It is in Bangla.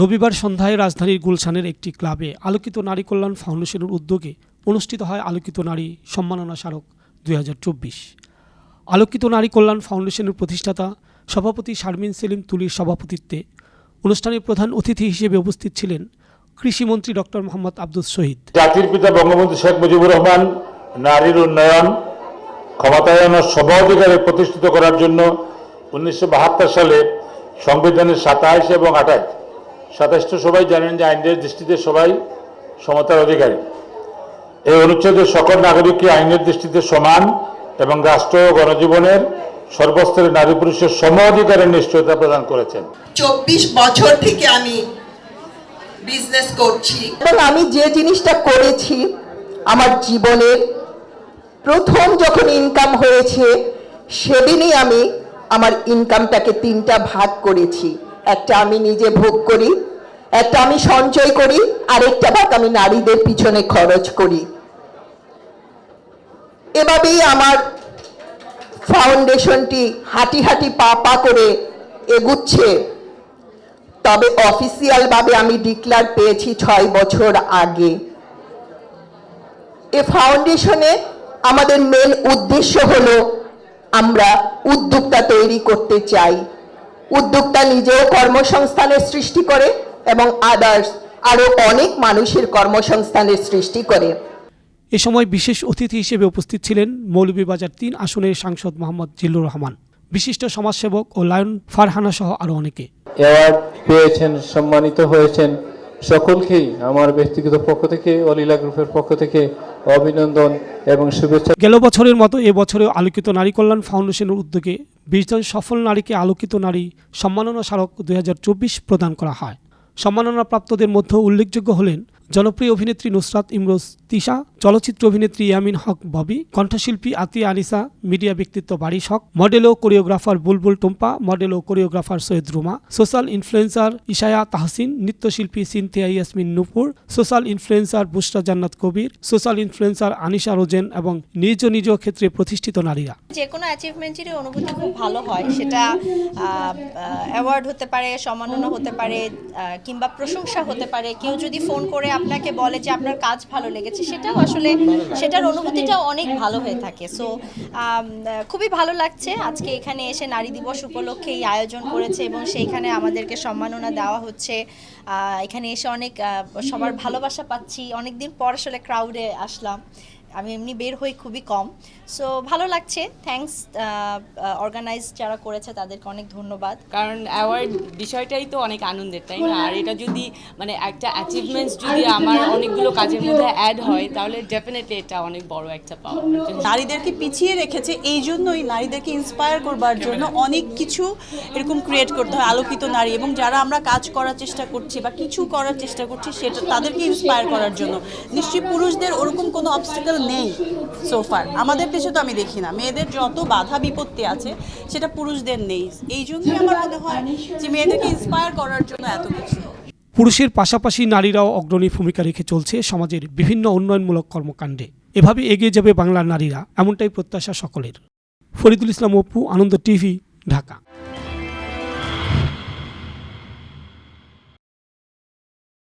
রবিবার সন্ধ্যায় রাজধানীর গুলশানের একটি ক্লাবে আলোকিত নারী কল্যাণ ফাউন্ডেশনের উদ্যোগে অনুষ্ঠিত হয় আলোকিত নারী সম্মাননা স্মারক দুই হাজার চব্বিশ। আলোকিত নারী কল্যাণ ফাউন্ডেশনের প্রতিষ্ঠাতা সভাপতি শারমিন সেলিম তুলির সভাপতিত্বে অনুষ্ঠানের প্রধান অতিথি হিসেবে উপস্থিত ছিলেন কৃষিমন্ত্রী ডক্টর মোহাম্মদ আব্দুল শহীদ। জাতির পিতা বঙ্গবন্ধু শেখ মুজিবুর রহমান নারীর উন্নয়ন, ক্ষমতায়ন ও সমাধিকারে প্রতিষ্ঠিত করার জন্য উনিশশো বাহাত্তর সালে সংবিধানের সাতাইশ এবং আঠাশ সাতাইশ তো সবাই জানেন যে আইনের দৃষ্টিতে সবাই সমতার অধিকারী। এই অনুচ্ছেদে সকল নাগরিককে আইনের দৃষ্টিতে সমান এবং রাষ্ট্র ও গণজীবনের সর্বস্তরে নারী পুরুষের সম অধিকারের নিশ্চয়তা প্রদান করেছেন। চব্বিশ বছর থেকে আমি বিজনেস করছি। এবং আমি যে জিনিসটা করেছি আমার জীবনের প্রথম যখন ইনকাম হয়েছে সেদিনই আমি আমার ইনকামটাকে তিনটা ভাগ করেছি। একটা আমি নিজে ভোগ করি, একটা আমি সঞ্চয় করি, আরেকটা ভাগ আমি নারীদের পিছনে খরচ করি। এভাবেই আমার ফাউন্ডেশনটি হাঁটি হাঁটি পা পা করে এগুচ্ছে। তবে অফিসিয়াল ভাবে আমি ডিক্লার পেয়েছি ছয় বছর আগে। এ ফাউন্ডেশনে আমাদের মেন উদ্দেশ্য হলো আমরা উদ্যোক্তা তৈরি করতে চাই। উদ্যোক্তা নিজেও কর্মসংস্থানের সৃষ্টি করে এবং আদার্স আরও অনেক মানুষের কর্মসংস্থানের সৃষ্টি করে। এ সময় বিশেষ অতিথি হিসেবে উপস্থিত ছিলেন মৌলভীবাজার তিন আসনের সাংসদ মোহাম্মদ জিল্লুর রহমান। বিশিষ্ট সমাজসেবক ও লায়ন ফারহানা সহ আরও অনেকে। অ্যাওয়ার্ড পেয়েছেন সম্মানিত হয়েছেন সকলকেই আমার ব্যক্তিগত পক্ষ থেকে অলিলা গ্রুপের পক্ষ থেকে অভিনন্দন এবং শুভেচ্ছা। গেল বছরের মতো এবছরেও আলোকিত নারী কল্যাণ ফাউন্ডেশনের উদ্যোগে বিশ জন সফল নারীকে আলোকিত নারী সম্মাননা স্মারক দুই হাজার চব্বিশ প্রদান করা হয়। সম্মাননা প্রাপ্তদের মধ্যে উল্লেখযোগ্য হলেন জনপ্রিয় অভিনেত্রী নুসরাত ইমরোজ তিশা চলচ্চিত্র অভিনেত্রী ইয়ামিন হক ববি কণ্ঠশিল্পী আতিয়া আনিসা, মিডিয়া ব্যক্তিত্ব বারিশ হক, মডেল ও কোরিওগ্রাফার বুলবুল টুম্পা, মডেল ও choreographer Syed Ruma, social influencer Ishaya Tahsin, নৃত্যশিল্পী Sinthia Yasmin Nupur, social influencer Bushra Jannat Kabir, social influencer Anisha Rozen এবং নিজ নিজ ক্ষেত্রে প্রতিষ্ঠিত নারীরা। যে কোনো অ্যাচিভমেন্টেরই অনুভূতি খুব ভালো হয়। সেটা অ্যাওয়ার্ড হতে পারে সম্মাননা হতে পারে কিংবা প্রশংসা হতে পারে। কেউ যদি ফোন করে আপনাকে বলে যে আপনার কাজ ভালো লেগেছে, সেটাও আসলে সেটার অনুভূতিটা অনেক ভালো হয়ে থাকে। সো খুবই ভালো লাগছে। আজকে এখানে এসে নারী দিবস উপলক্ষে এই আয়োজন করেছে এবং সেইখানে আমাদেরকে সম্মাননা দেওয়া হচ্ছে। এখানে এসে অনেক সবার ভালোবাসা পাচ্ছি। অনেকদিন পর আসলে ক্রাউডে আসলাম। আমি এমনি বের হই খুবই কম। সো ভালো লাগছে। থ্যাঙ্কস অর্গানাইজ যারা করেছে তাদেরকে অনেক ধন্যবাদ। কারণ অ্যাওয়ার্ড বিষয়টাই তো অনেক আনন্দের তাই না? আর এটা যদি মানে একটা অ্যাচিভমেন্টস যদি আমার অনেকগুলো কাজের মধ্যে অ্যাড হয় তাহলে ডেফিনেটলি এটা অনেক বড় একটা পাওয়া নারীদেরকে পিছিয়ে রেখেছে এই জন্যই নারীদেরকে ইন্সপায়ার করবার জন্য অনেক কিছু এরকম ক্রিয়েট করতে হয় আলোকিত নারী। এবং যারা আমরা কাজ করার চেষ্টা করছি বা কিছু করার চেষ্টা করছি সেটা তাদেরকে ইন্সপায়ার করার জন্য। নিশ্চয়ই পুরুষদের ওরকম কোনো অবস্টাকেল নেই সোফার আমাদের দেশে তো আমি দেখি না। মেয়েদের যত বাধা বিপত্তি আছে সেটা পুরুষদের নেই। এই জন্যই আমার মনে হয় যে মেয়েদেরকে ইন্সপায়ার করার জন্য এত কিছু। পুরুষের পাশাপাশি নারীরাও অগ্রণী ভূমিকা রেখে চলছে সমাজের বিভিন্ন উন্নয়নমূলক কর্মকাণ্ডে। এভাবে এগিয়ে যাবে বাংলার নারীরা এমনটাই প্রত্যাশা সকলের। ফরিদুল ইসলাম অপু আনন্দ টিভি ঢাকা।